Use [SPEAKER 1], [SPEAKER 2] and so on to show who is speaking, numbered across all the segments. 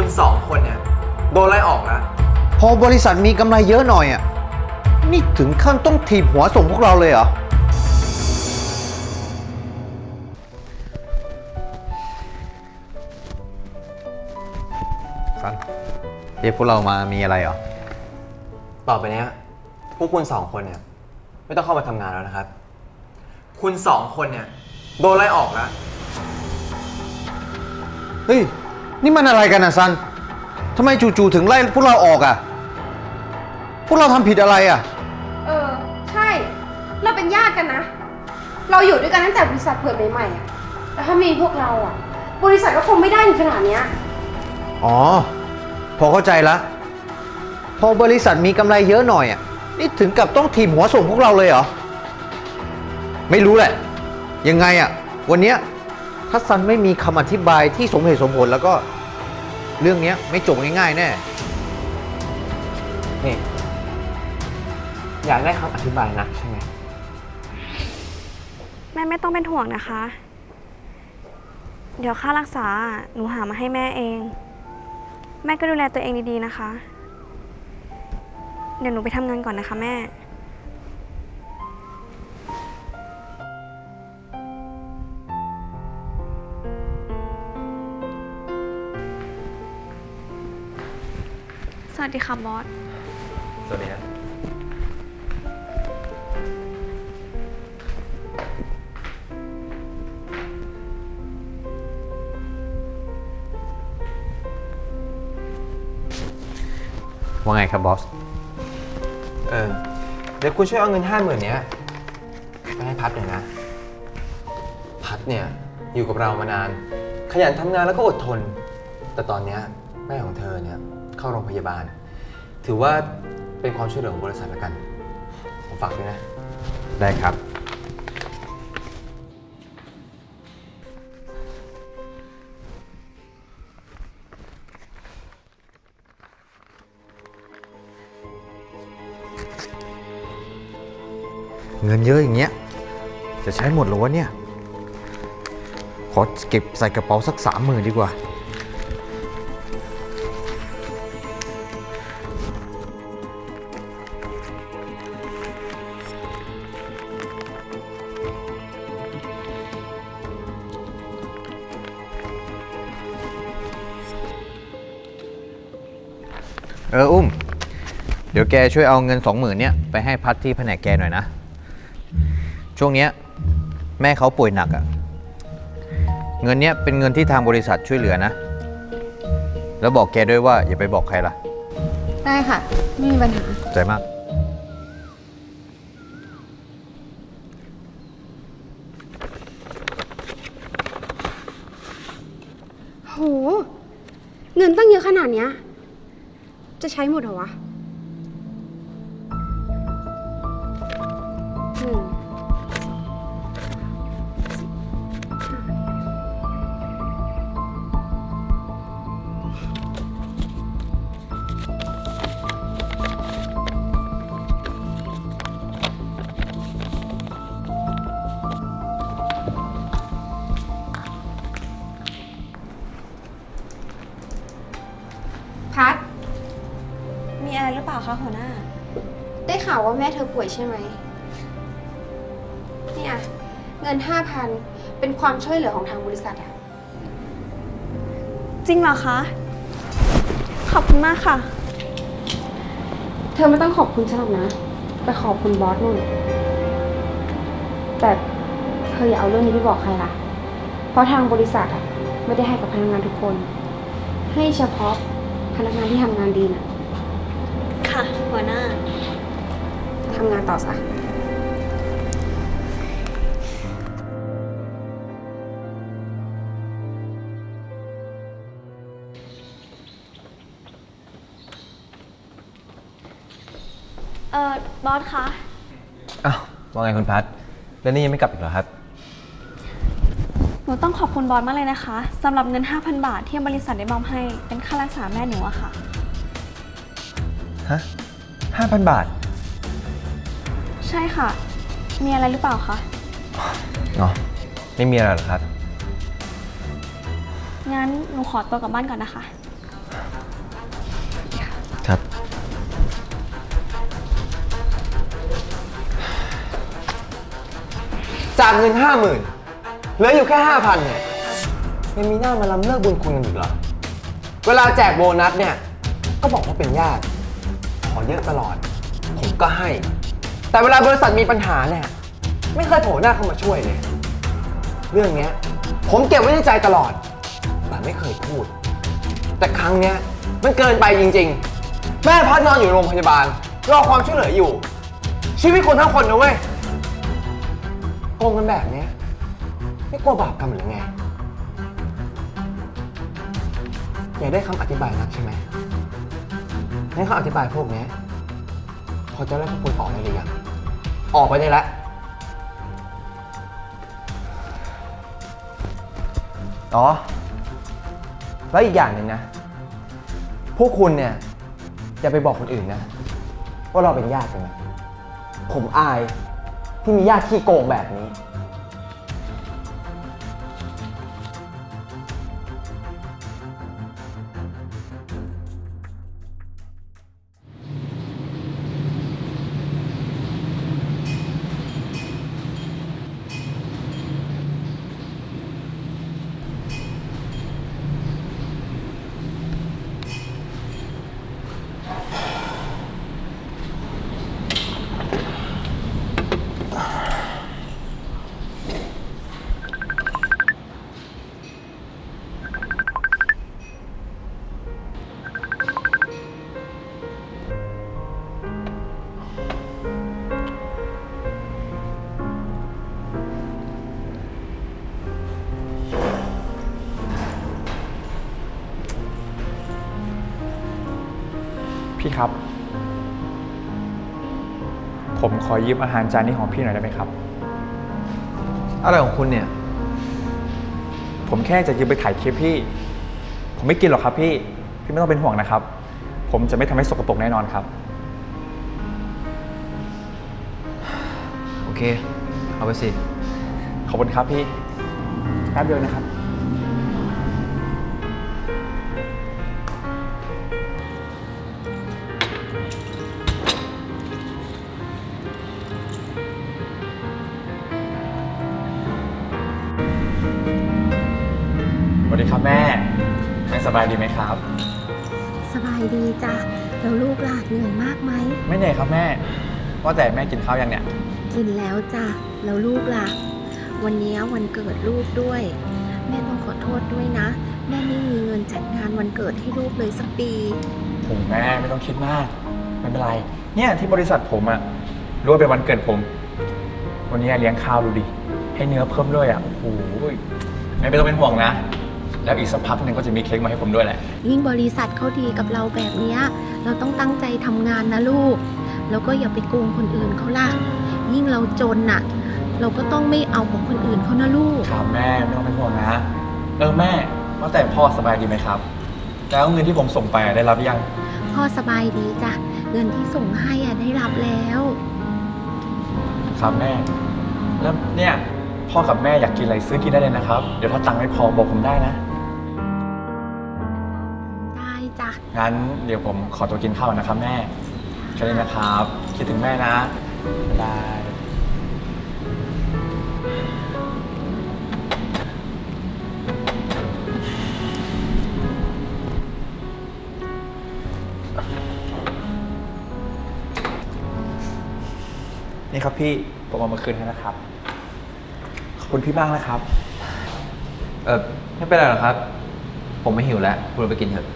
[SPEAKER 1] คุณสองคนเนี่ยโดนไล่ออกแล้ว
[SPEAKER 2] พอบริษัทมีกำไรเยอะหน่อยอะ นี่ถึงขั้นต้องถีบหัวส่งพวกเราเลยเหรอซันเรียกพวกเรามามีอะไรเหรอ
[SPEAKER 1] ต่อไปเนี้ยพวกคุณสองคนเนี่ย ไม่ต้องเข้ามาทำงานแล้วนะครับ คุณสองคนเนี่ยโดนไล่ออกแล้ว
[SPEAKER 2] เฮ้ย นี่มันอะไรกันอะซันทำไมจู่ๆถึงไล่พวกเราออกอะ พวกเราทำผิดอะไรอะ
[SPEAKER 3] เออ ใช่ เราเป็นญาติกันนะ เราอยู่ด้วยกันตั้งแต่บริษัทเปิดใหม่ๆอะแต่ถ้ามีพวกเราอะบริษัทก็คงไม่ได้ถึงขนาดเนี้ย
[SPEAKER 2] อ๋อ พอเข้าใจละ พอบริษัทมีกำไรเยอะหน่อยอะ นี่ถึงกับต้องถีบหัวส่งพวกเราเลยเหรอ ไม่รู้แหละ ยังไงอะ วันเนี้ย ถ้าซันไม่มีคำอธิบายที่สมเหตุสมผลแล้วก็เรื่องนี้ไม่จบง่ายๆแน่
[SPEAKER 1] นี่ อยากได้คำอธิบายนักใช่ไหม
[SPEAKER 4] แม่ไม่ต้องเป็นห่วงนะคะ เดี๋ยวค่ารักษาหนูหามาให้แม่เอง แม่ก็ดูแลตัวเองดีๆนะคะ เดี๋ยวหนูไปทำงานก่อนนะคะแม่ วัสดีค่ะบอส
[SPEAKER 1] สวัสดีครับ
[SPEAKER 2] ว่าไงครับบอส
[SPEAKER 1] เออ เดี๋ยวคุณช่วยเอาเงินห้าหมื่นเนี้ยไปให้พัดหน่อยนะ พัดเนี่ย อยู่กับเรามานาน ขยันทำงานแล้วก็อดทน แต่ตอนเนี้ย แม่ของเธอเนี่ยเข้าโรงพยาบาล ถือว่าเป็นความช่วยเหลือของบริษัทล้วกัน ผมฝากด้วยนะ
[SPEAKER 2] ได้ครับ เงินเยอะอย่างเงี้ย จะใช้หมดเหรอวะเนี่ย ขอเก็บใส่กระเป๋าสักสามหมื่นดีกว่า เอออุ้ม เดี๋ยวแกช่วยเอาเงินสองหมื่นเนี่ยไปให้พัดที่แผนกแกหน่อยนะ ช่วงเนี้ยแม่เขาป่วยหนักอะ่ะ เงินเนี้ยเป็นเงินที่ทางบริษัทช่วยเหลือนะ แล้วบอกแกด้วยว่าอย่าไปบอกใครล่ะ
[SPEAKER 3] ได้ค่ะ ไม่มีปัญหา
[SPEAKER 2] ใจมาก
[SPEAKER 3] โห เงินตั้งเยอะขนาดเนี้ย จะใช้หมดเหรอวะ
[SPEAKER 4] เปล่าคะหัวหน้า
[SPEAKER 3] ได้ข่าวว่าแม่เธอป่วยใช่ไหมเนี่ยเงินห้าพันเป็นความช่วยเหลือของทางบริษัทอะ
[SPEAKER 4] จริงเหรอคะ ขอบคุณมากค่ะ
[SPEAKER 3] เธอไม่ต้องขอบคุณฉันหรอกนะ ไปขอบคุณบอสนู่น แต่เธออย่าเอาเรื่องนี้ไปบอกใครล่ะ เพราะทางบริษัทอะไม่ได้ให้กับพนักงานทุกคน ให้เฉพาะพนักงานที่ทำงานดีน่ะ
[SPEAKER 4] ค่ะ หัวหน้า
[SPEAKER 3] ทำงานต่อซะ
[SPEAKER 4] เอ่อบอสคะ
[SPEAKER 1] อ้าวว่าไงคุณพัดแล้วนี่ยังไม่กลับอีกเหรอครับ
[SPEAKER 4] หนูต้องขอบคุณบอสมากเลยนะคะสำหรับเงิน 5,000 บาทที่บริษัทได้มอบให้ เป็นค่ารักษาแม่หนูอะค่ะ
[SPEAKER 1] ฮะ ห้าพันบาท
[SPEAKER 4] ใช่ค่ะ มีอะไรหรือเปล่าคะ
[SPEAKER 1] อ๋อ ไม่มีอะไรหรอกครับ
[SPEAKER 4] งั้นหนูขอตัวกลับบ้านก่อนนะคะ
[SPEAKER 1] ฮ
[SPEAKER 2] ครับ
[SPEAKER 1] จากเงินห้าหมื่นเหลืออยู่แค่ห้าพันเนี่ยยังมีหน้ามาล้ำเลิกบุญคุณกันอีกเหรอ เวลาแจกโบนัสเนี่ย ก็บอกว่าเป็นญาติขอ เยอะตลอด ผมก็ให้ แต่เวลาบริษัทมีปัญหาเนี่ยไม่เคยโผล่หน้าเข้ามาช่วยเลย เรื่องเนี้ย ผมเก็บไว้ในใจตลอด แต่ไม่เคยพูด แต่ครั้งเนี้ยมันเกินไปจริง ๆ แม่พัดนอนอยู่โรงพยาบาลรอความช่วยเหลืออยู่ ชีวิตคนทั้งคนนะเว้ยโกงกันแบบเนี้ยไม่กลัวบาปกรรมหรือไง อยากได้คำอธิบายนักใช่ไหม งั้นคำอธิบายพวกนี้พอจะไล่พวกคุณออกได้หรือยังออกไปได้แล้วอ๋อ แล้วอีกอย่างหนึ่งนะ พวกคุณเนี่ยอย่าไปบอกคนอื่นนะ ว่าเราเป็นญาติกันนะผมอายที่มีญาติขี้โกงแบบนี้
[SPEAKER 5] พี่ครับ ผมขอยืมอาหารจานนี้ของพี่หน่อยได้ไหมครับ
[SPEAKER 2] อะไรของคุณเนี่ย
[SPEAKER 5] ผมแค่จะยืมไปถ่ายคลิปพี่ ผมไม่กินหรอกครับพี่ พี่ไม่ต้องเป็นห่วงนะครับ ผมจะไม่ทำให้สกปรกแน่นอนครับ
[SPEAKER 2] โอเค เอาไปสิ
[SPEAKER 5] ขอบคุณครับพี่ แป๊บเดียวนะครับ สวัสดีครับแม่แม่สบายดีไหมครับ
[SPEAKER 6] สบายดีจ้ะแล้วลูกหลานเหนื่อยมากไหม
[SPEAKER 5] ไม่เหนื่อยครับแม่ ว่าแต่แม่กินข้าวยังเนี่ย
[SPEAKER 6] กินแล้วจ้ะแล้วลูกล่ะ วันนี้วันเกิดลูกด้วย แม่ต้องขอโทษด้วยนะ แม่ไม่มีเงินจัดงานวันเกิดให้ลูกเลยสักปี
[SPEAKER 5] ผมแม่ไม่ต้องคิดมาก ไม่เป็นไร เนี่ยที่บริษัทผมอะรู้ว่าเป็นวันเกิดผม วันนี้เลี้ยงข้าวดูดิ ให้เนื้อเพิ่มด้วยอะโอ้โหแม่ไม่ต้องเป็นห่วงนะ แล้วอีกสักพักหนึ่งก็จะมีเค้กมาให้ผมด้วยแหละ
[SPEAKER 6] ยิ่งบริษัทเขาดีกับเราแบบเนี้ยเราต้องตั้งใจทำงานนะลูก แล้วก็อย่าไปโกงคนอื่นเขาล่ะ ยิ่งเราจนน่ะ เราก็ต้องไม่เอาของคนอื่นเขานะลูก
[SPEAKER 5] ครับแม่ไม่ต้องเป็นห่วงนะ เออแม่ว่าแต่พ่อสบายดีไหมครับ แล้วเงินที่ผมส่งไปอะได้รับยัง
[SPEAKER 6] พ่อสบายดีจ้ะเงินที่ส่งให้อะได้รับแล้ว
[SPEAKER 5] ครับแม่ แล้วเนี่ยพ่อกับแม่อยากกินอะไรซื้อกินได้เลยนะครับ เดี๋ยวถ้าตังค์ไม่พอบอกผมได้นะ
[SPEAKER 6] ได้ จ้ะ
[SPEAKER 5] งั้นเดี๋ยวผมขอตัวกินข้าวนะครับแม่แค่นี้นะครับ คิดถึงแม่นะบ๊ายบายนี่ครับพี่ผมเอามาคืนให้นะครับ ขอบคุณพี่มากนะครับ
[SPEAKER 2] เออไม่เป็นไรหรอกครับ ผมไม่หิวแล้ว คุณเอาไปกินเถอะ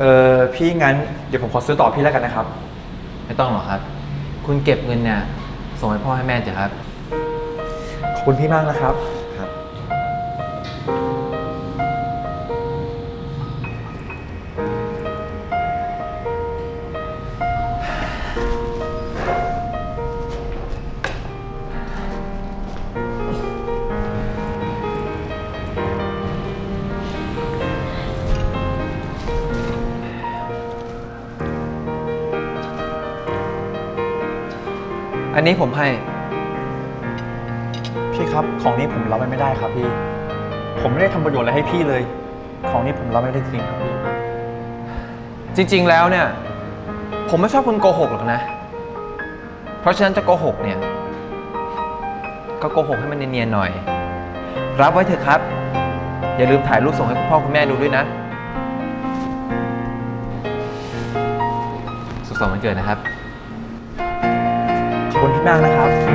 [SPEAKER 5] เออพี่งั้นเดี๋ยวผมขอซื้อต่อพี่แล้วกันนะครับ
[SPEAKER 2] ไม่ต้องหรอกครับ คุณเก็บเงินเนี่ยส่งให้พ่อให้แม่เถอะครับ
[SPEAKER 5] ขอบคุณพี่มากนะครับ
[SPEAKER 2] นนี้ผมให้
[SPEAKER 5] พี่ครับ ของนี้ผมรับไว้ไม่ได้ครับพี่ ผมไม่ได้ทำประโยชน์อะไรให้พี่เลย ของนี้ผมรับไม่ได้จริงครับพี่
[SPEAKER 1] จริง ๆ แล้วเนี่ย ผมไม่ชอบคนโกหกหรอกนะ เพราะฉะนั้นจะโกหกเนี่ย ก็โกหกให้มันเนียนๆหน่อย รับไว้เถอะครับ อย่าลืมถ่ายรูปส่งให้คุณพ่อคุณแม่ดูด้วยนะ สุขสันต์วันเกิดนะครับ
[SPEAKER 5] ขอบ คุณที่มากนะครับ